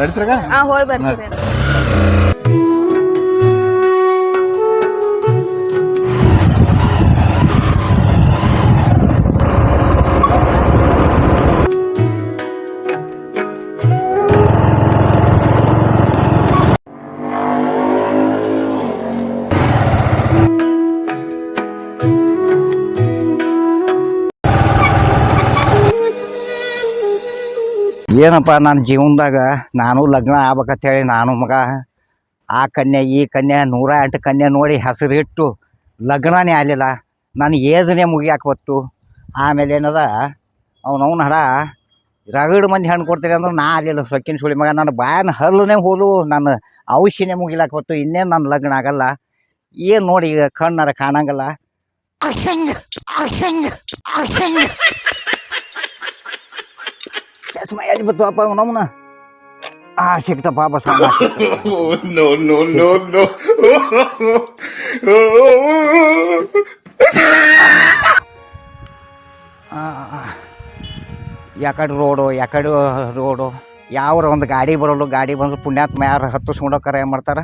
ನಡೀತ್ರಾಗ? ಹಾ ಹೋಗಿ ಬರ್ತೀರಿ ಏನಪ್ಪ ನನ್ನ ಜೀವನದಾಗ ನಾನು ಲಗ್ನ ಆಗ್ಬೇಕಂತೇಳಿ ನಾನು ಮಗ, ಆ ಕನ್ಯೆ, ಈ ಕನ್ಯೆ, ನೂರ ಎಂಟು ಕನ್ಯೆ ನೋಡಿ ಹೆಸರಿಟ್ಟು ಲಗ್ನನೇ ಆಗಲಿಲ್ಲ. ನನ್ನ ಏಜನೇ ಮುಗಿಯಾಕೆ ಬತ್ತು ಆಮೇಲೆ ಏನದ, ಅವನವನ ಹಡ ರಗಡ್ ಮಂದಿ ಹಣ್ಣು ಕೊಡ್ತೀರಿ ಅಂದ್ರೆ ನಾ ಆಗಲಿಲ್ಲ. ಸೊಕ್ಕಿನ ಸುಳಿ ಮಗ, ನನ್ನ ಬಾಯನ ಹಲ್ಲುನೇ ಹೋದು ನನ್ನ ಔಷಧಿನೇ ಮುಗಿಲಾಕ ಬತ್ತು ಇನ್ನೇನು ನನ್ನ ಲಗ್ನ ಆಗಲ್ಲ. ಏನು ನೋಡಿ ಈಗ ಕಣ್ಣಾರ ಕಾಣಂಗಲ್ಲ. ಅಶಂಗ್ ಅಶಂಗ್ ಅಶಂಗ್ ಚಸ್ಮ ಎಲ್ಲಿ ಬರ್ತವಪ್ಪ ನಮ್ಮನ ಆ ಸಿಕ್ತಪ್ಪ bus Oh, no no no no. ಯಾಕಡೆ ರೋಡು ಯಾಕಡೆ ರೋಡು? ಯಾವ್ರ ಒಂದು ಗಾಡಿ ಬರೋಲು ಗಾಡಿ ಬಂದ್ರೆ ಪುಣ್ಯಾತ್ಮ ಯಾರು ಹತ್ತಿಸ್ಕೊಂಡೋಕಾರ ಏನು ಮಾಡ್ತಾರೆ?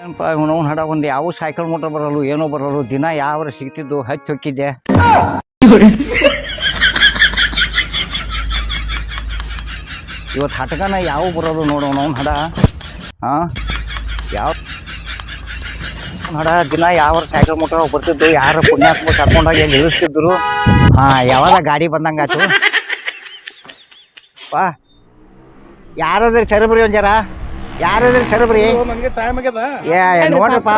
ಏನಪ್ಪ ಹಡ ಒಂದು ಯಾವ ಸೈಕಲ್ ಮೋಟರ್ ಬರಲು ಏನೋ ಬರಲು ದಿನ ಯಾವ್ರ ಸಿಗ್ತಿದ್ದು ಹಚ್ಚಿ ಹೊಕ್ಕಿದ್ದೆ ಇವತ್ತು ಹಟಕನ ಯಾವ ಬರೋದು ನೋಡೋಣ ಅವ್ನು ಹಡ ಹಾಂ? ಯಾವ ಹಡ ದಿನ ಯಾವ ಸೈಕಲ್ ಮೋಟರ್ ಬರ್ತಿದ್ದು ಯಾರು ಪುಣ್ಯಾತ್ಮ ಕರ್ಕೊಂಡೋಗಿ ಎಲ್ಲಿ ಇಳಿಸ್ತಿದ್ರು? ಹಾ ಯಾವಾಗ ಗಾಡಿ ಬಂದಂಗ ಪಾ ಯಾರಾದ್ರಿ ಸರಬ್ರಿ ಒಂದ್ ಜರ? ಯಾರಾದ್ರಿ ಸರಬ್ರಿ? ನನಗೆ ಟೈಮ್ ಆಗ್ಯದ. ಏ ನೋಡ್ರಪ್ಪ.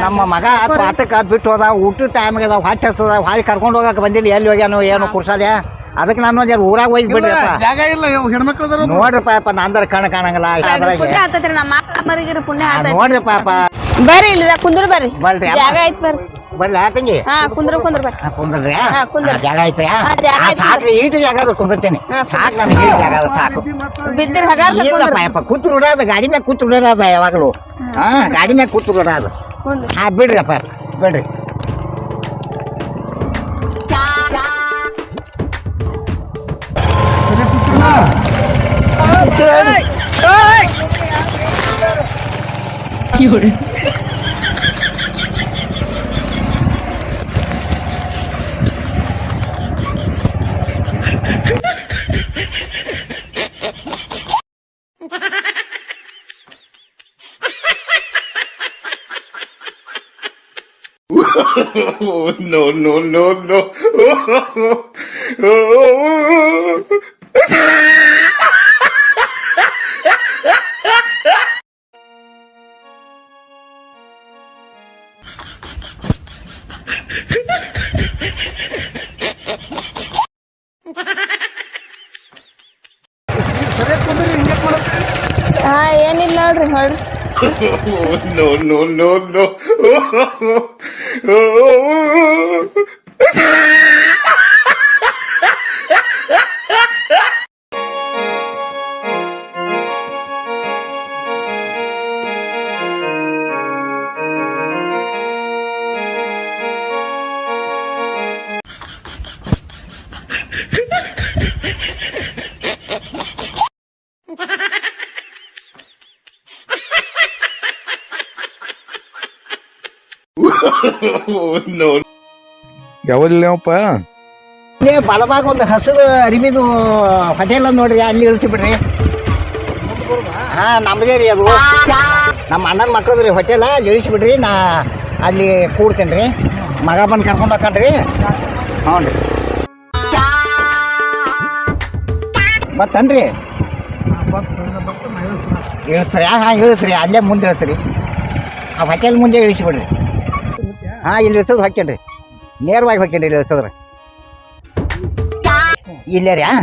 ನಮ್ಮ ಮಗ ಪಾಠಕ್ಕ ಬಿಟ್ಟು ಹೋದ ಊಟ ಟೈಮ್ ಆಗ್ಯದ ಹೊಟ್ಟೆ ಹಸ್ತದ ಹೊಳಿ ಕರ್ಕೊಂಡು ಹೋಗಕ್ಕೆ ಬಂದಿಲ್ಲ ಎಲ್ಲಿ ಹೋಗ್ಯಾನು ಏನು ಕುರ್ಸಾದೆ ಅದಕ್ಕೆ ನಾನು ಒಂದ್ ಜರ ಊರಾಗ ಹೋಗಿ ಬಿಡ್ರಿ ಜಾಗ ಇಲ್ಲ ಹೆಣ್ಮಕ್ಳು ಅದಾರ ನೋಡ್ರಪ್ಪ ಅಪ್ಪ ನಂದರ ಕಣ ಕಾಣಂಗಿಲ್ಲ ಅದ್ರಾಗೆ ಪುಣ್ಯ ಆತತ್ರಿ ನಮ್ಮ ಮಕ್ಳ ಮರಿಗಿರ ಪುಣ್ಯ ಆ, ಆತೈತಿ ನೋಡ್ರಿ ಪಾಪ ಬರ್ರಿ ಇಲ್ಲ ಕುಂದ್ರ ಬರ್ರಿ. ಬರ್ರಿ ಜಾಗ ಐತ್ ಬರ್ರಿ. ಆತಂಗಿ ಹಾ ಕುಂದ್ರ ಕುಂದ್ರ ಬರ್ರಿ. ಕುಂದ್ರಿ ಹಾ, ಕುಂದ್ರಿ. ಜಾಗ ಐತ್ರಿ ಹಾ, ಜಾಗ ಐತ್ರಿ. ಸಾಕ್ರಿ ಈಟು ಜಾಗ ಅದ ಕುಂದಿರ್ತೇನೆ ಹಾ, ಸಾಕು ನಮ್ಗೆ ಈಟು ಜಾಗ ಅದ ಸಾಕು. ಬಿದ್ದಿರ ಹಗಾರ ಇಲ್ಲಪ್ಪ ಯಪ್ಪ ಕೂತು ಬಿಡೋದು ಗಾಡಿ ಮ್ಯಾಗ ಕೂತು ಬಿಡೋದ ಯಾವಾಗಲೂ. ಹಾ. ಗಾಡಿ ಮ್ಯಾಗ ಕೂತು ಕುಂದ್ರ. ಹಾ ಬಿಡ್ರಿ. কি ওরে no, no, no, no. No, no, no, no. ಯಾವಲ್ಲಪ್ಪ ಇಲ್ಲೇ ಬಲಭಾಗ ಒಂದು ಹಸಿರು ಅರಿವಿದು ಹೋಟೆಲ್ ಅದ ನೋಡ್ರಿ ಅಲ್ಲಿ ಇಳಿಸಿ ಬಿಡ್ರಿ. ಹಾ ನಮ್ದೇ ರೀ ಅದು. ನಮ್ಮ ಅಣ್ಣನ ಮಕ್ಕಳದ್ರಿ ರೀ ಹೋಟೆಲ ಅಲ್ಲಿ ಇಳಿಸಿ ಬಿಡ್ರಿ ನಾ ಅಲ್ಲಿ ಕೂಡ್ತೇನೆ ರೀ. ಮಗ ಬಂದು ಕರ್ಕೊಂಡು ರೀ ಹ್ಞೂ ರೀ. ಮತ್ತನ್ರಿ ಇಳಿಸ್ರಿ ಹಾಂ ಇಳಿಸ್ರಿ ಅಲ್ಲೇ ಮುಂದೆ ಇಳಿಸ್ರಿ. ಆ ಹೋಟೆಲ್ ಮುಂದೆ ಇಳಿಸಿ ಬಿಡ್ರಿ. ಹಾಂ ಇಲ್ಲಿ ಇಳಿಸೋದು ಹಾಕ್ಯನ್ರಿ ನೇರವಾಗಿ ಹಾಕ್ಯನ್ರಿ ಇಲ್ಲಿ ಇಳಿಸೋದ್ರಿ ಇಲ್ಲೇ ರೀ ಹಾಂ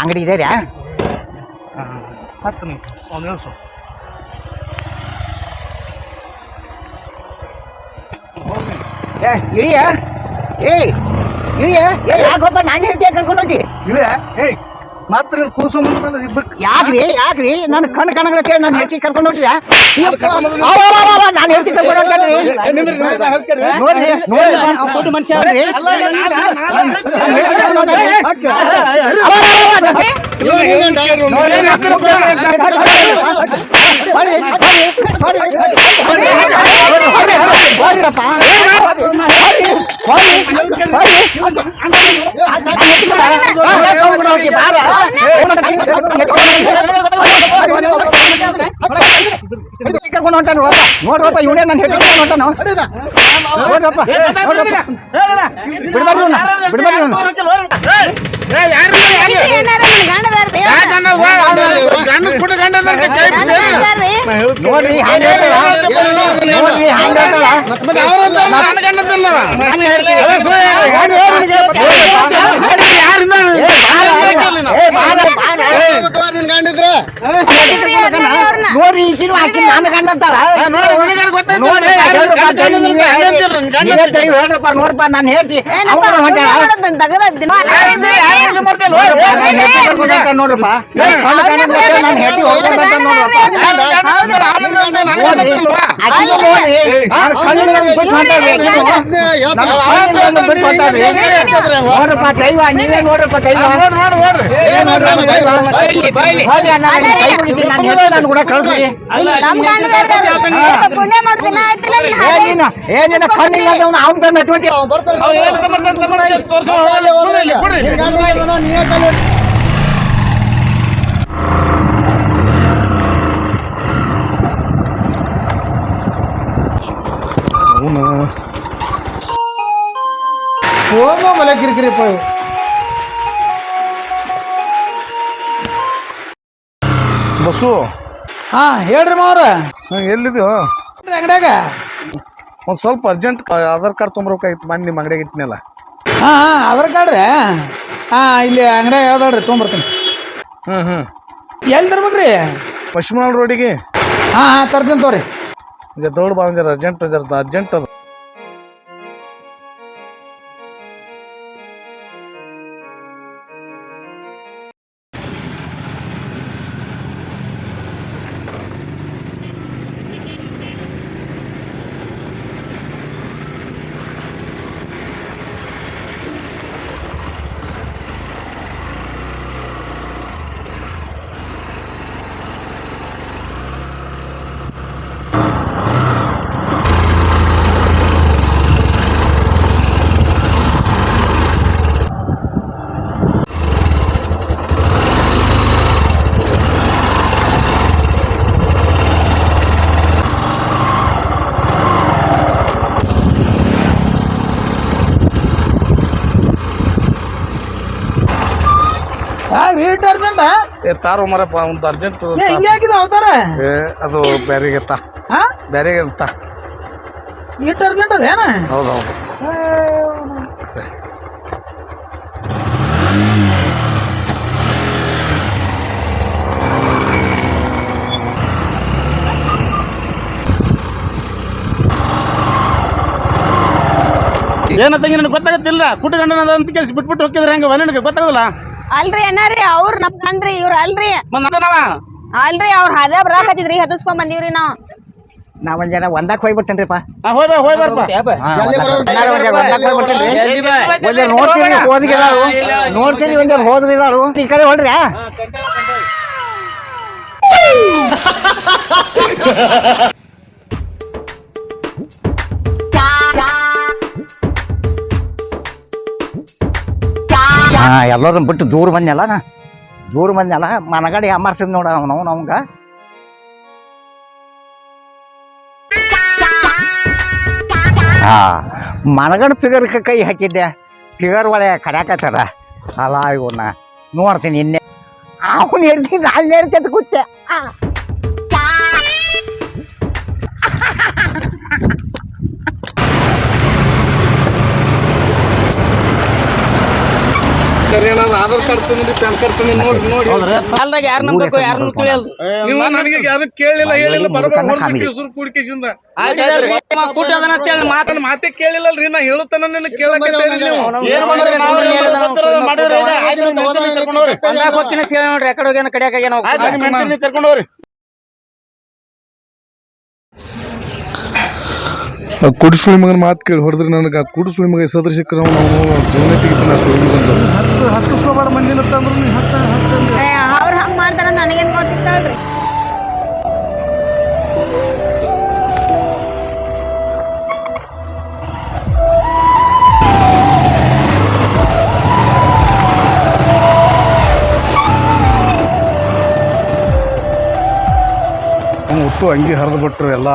ಅಂಗಡಿ ಇದೆ ರೀ ಹತ್ತು ನಿಮಿಷ ಅವ್ನು ಇಳಿಸು ಏ ಇಳಿಯ ಏಯ್ ಇಳಿಯ ಏ ಯಾಕಪ್ಪ ನಾನು ಹೇಳ್ತೀಯ ಕರ್ಕೊಂಡು ಹೋಗಿ ಇಲ್ಲ ಏಯ್ ಮಾತ್ರ ನೀನು ಕೂಸು ಮುಂದೆ ಇಬ್ಬರು ಯಾಕ್ರಿ ಯಾಕ್ರಿ ನನ್ನ ಕಣ್ಣು ಕಾಣಂಗಿಲ್ಲ ಕೇಳಿ ನಾನು ಕರ್ಕೊಂಡು ಹೋಗ್ತೀಯ ನಾನು ಹೇಳ್ತಿ ಕರ್ಕೊಂಡು ಹೋಗ್ತಾನ್ರಿ ನೋಡ್ರಿ ನೋಡ್ರಿ ಮನುಷ್ಯ ಕರ್ಕೊಂಡು ಹೊಂಟಾನು ನೋಡ್ರಪ್ಪ ಇವನೇ ನನ್ನ ಹೆಟ್ಟು ಹೊಂಟಾನು ನೋಡ್ರಪ್ಪ ಬಿಡ್ಬಾರ್ದು ಬಿಡ್ಬಾರ್ದು. ನೋಡ್ರಿ ಹೇಳ್ತಾಳ? ನೋಡ್ರಿ ಹ್ಯಾಂಗ್ గారికి ನೋಡ್ರಿ ಈಕಿನೂ ಹಾಕಿ ನನ್ನ ಗಂಡ ಅಂತಾಳ ಹೇಳ್ರಪ್ಪ ನೋಡ್ರಪ್ಪ ನಾನು ಹೇಳ್ತಿ. ನೋಡ್ರಪ್ಪ ನೋಡ್ರಪ್ಪ ಆಕಿನೂ ನೋಡ್ರಿ ದೈವ ನೀವೇ ನೋಡ್ರಪ್ಪ ದೈವ ಏನಿನ ಕಣ್ಣಿಲ್ಲ ಅವ್ನು ಅವ್ನ ಹತ್ಬಿಟ್ಟಿ. ಹೋಗೋ ಮಲೆ ಕಿರಿಕಿರಿಪ್ಪ ಇವು. ಬಸ್ಸು ಹಾ ಹೇಳ್ರಿ ಮಾವ್ರ. ಎಲ್ಲಿದ್ಯೋ? ಅಂಗಡ್ಯಾಗ? ಒಂದು ಸ್ವಲ್ಪ ಅರ್ಜೆಂಟ್ ಆಧಾರ್ ಕಾರ್ಡ್ ತೊಂಬರ್ಬೇಕಾಗಿತ್ತು ಮನೆ ನಿಮ್ಮ ಅಂಗಡಿಯಾಗ ಇಟ್ಟಿನಲ್ಲ. ಹಾ ಹಾಂ ಆಧಾರ್ ಕಾರ್ಡ್ ರೀ. ಹಾ ಇಲ್ಲಿ ಅಂಗಡ್ಯಾಗ ಯಾವ್ದಾಡ್ರಿ ತೊಗೊಂಬರ್ತೀನಿ ಹ್ಞೂ ಹ್ಞೂ ಎಲ್ಲಿ ತರ್ಬೇಕ್ರಿ? ಪಶ್ಚಿಮ ರೋಡಿಗೆ. ಹಾ ಹಾ ತರ್ತೀನಿ ತೋರಿ ಈಗ ದೌಡ್ ಬಾ ಜರ ಅರ್ಜೆಂಟ್ ಜರ ಅರ್ಜೆಂಟ್ ಅದು. ರೇಟ್ ಅರ್ಜೆಂಟ? ಏ ತಾರೋ ಮರಪ್ಪ ಒಂದು ಅರ್ಜೆಂಟ್ ಏ ಹಿಂಗೆ ಹಾಕಿದ ಅವತಾರ? ಏ ಅದು ಬ್ಯಾರಿಗೆ ತಾ. ಹಾ ಬ್ಯಾರಿಗೆ ತಾ. ಇಟ್ಟು ಅರ್ಜೆಂಟ್ ಅದೇನ? ಹೌದು ಹೌದು ಏನ ತಂಗಿ ನನಗೆ ಗೊತ್ತಾಗತ್ತಿಲ್ಲ ಕುಟ್ಟು ಗಂಡನ ಅಂತ ಕೇಸಿ ಬಿಟ್ಬಿಟ್ಟು ಹೋಗಿದ್ರೆ ಹಂಗ ನನಗೆ ಗೊತ್ತಾಗಲ್ಲ ಅಲ್ರಿ ಅಣ್ಣಾರಿ ಅವ್ರ ನಮ್ ಕಣ್ರಿ ಇವ್ರ ಅಲ್ರಿ. ಅಲ್ರಿ ಅವ್ರ ಹದ ಬರಾಕತ್ತಿದ್ರಿ ಹದಸ್ಕೊಂಡ್ ಬಂದೀವ್ರಿ ನಾವ್. ನಾ ಒಂದ್ ಜನ ಒಂದಕ್ಕೆ ಹೋಗ್ಬಿಡ್ತೇನ್ರಿಪ್ಪ ಹೋಯ್ ಬಾ ಹೋಯ್ ಬರ್ಪ. ಹಾ, ಒಂದ್ ನೋಡ್ತೀರಿ ಈ ಕಡೆ ಹೊಡ್ರಿ ಹಾ, ಎಲ್ಲರನ್ನ ಬಿಟ್ಟು ದೂರ ಬಂದ್ನಲ್ಲ? ನಾ ದೂರ ಬಂದ್ನಲ್ಲ? ಮನಗಡೆ ಅಮರ್ಸಿದ್ ನೋಡ ಅವನು ನಮ್ಗ. ಹಾ ಮನಗಡ ಫಿಗರ್ಗೆ ಕೈ ಹಾಕಿದ್ದೆ. ಫಿಗರ್ ಒಳ್ಳೆ ಕಡ್ಯಾಕತ್ತಾರ. ಅಲ್ಲ ಇವನ್ನ ನೋಡ್ತೀನಿ ಇನ್ನೆ. ಅವನು ಹೇಳ್ತೀನಿ ಅಲ್ಲಿ ಹೇಳ್ಕತ್ ಕೂತೆ ಆಧಾರ್ ಕಾರ್ಡ್ ತಂದ್ರಿ ಪ್ಯಾನ್ ಕಾರ್ಡ್ ತಂದ್ರಿ ನೋಡಿ ನೋಡಿ. ಅಲ್ದಾಗ ಯಾರು ನಂಬಬೇಕು ಯಾರು ತಿಳಿಯಲ್ದು ನೀವು ನನಗೆ ಯಾರು ಕೇಳಿಲ್ಲ ಹೇಳಿಲ್ಲ ಕೂಡಿಕೆಸಿಂದ ಅದನ್ನ ಅಂತೇಳಿ ಮಾತೇ ಕೇಳಿಲ್ಲಲ್ರಿ ನಾ ಹೇಳುತ್ತಾನ ನಿನ್ನ ಕೇಳಕತ್ತೀರಿ ನೀವು. ಏನ್ ಮಾಡಿದ್ರೆ? ನಾವು ಮಾಡಿವ್ರಿ ಆಯ್ತು ಕರ್ಕೊಂಡು ಹೋಗ್ರಿ ಬಂದಾಗ ಹೋಗ್ತೀನಿ ಅಂತ ಹೇಳಿ ನೋಡ್ರಿ ಎಕಡೆ ಹೋಗ್ಯಾನ ಕಡಿಯಾಕ ಏನೋ ಆಯ್ತು ನಿಮ್ಮ ಮೆಂಟಲ್ ಕರ್ಕೊಂಡು ಹೋಗ್ರಿ ಕುಡು ಸುಳಿ ಮಗನ ಮಾತು ಕೇಳಿ ಹೊಡೆದ್ರೆ ನನಗೆ ಆ ಕುಡು ಸುಳಿ ಮಗ ಸದೃಶಕ್ಕೆ ನಾವು ಜೀವನ ತೆಗಿತಾನೆ ಸುಳಿ ಮಂದಿನ ತಂದ್ರು ನೀ ಹತ್ತ ಹತ್ತ ಅವ್ರ ಹಂಗ್ ಮಾಡ್ತಾರ ನನಗೇನ್ ಗೊತ್ತಿತ್ತಲ್ರಿ? ಉಟ್ಟು ಅಂಗಿ ಹರಿದು ಬಿಟ್ರು ಎಲ್ಲ.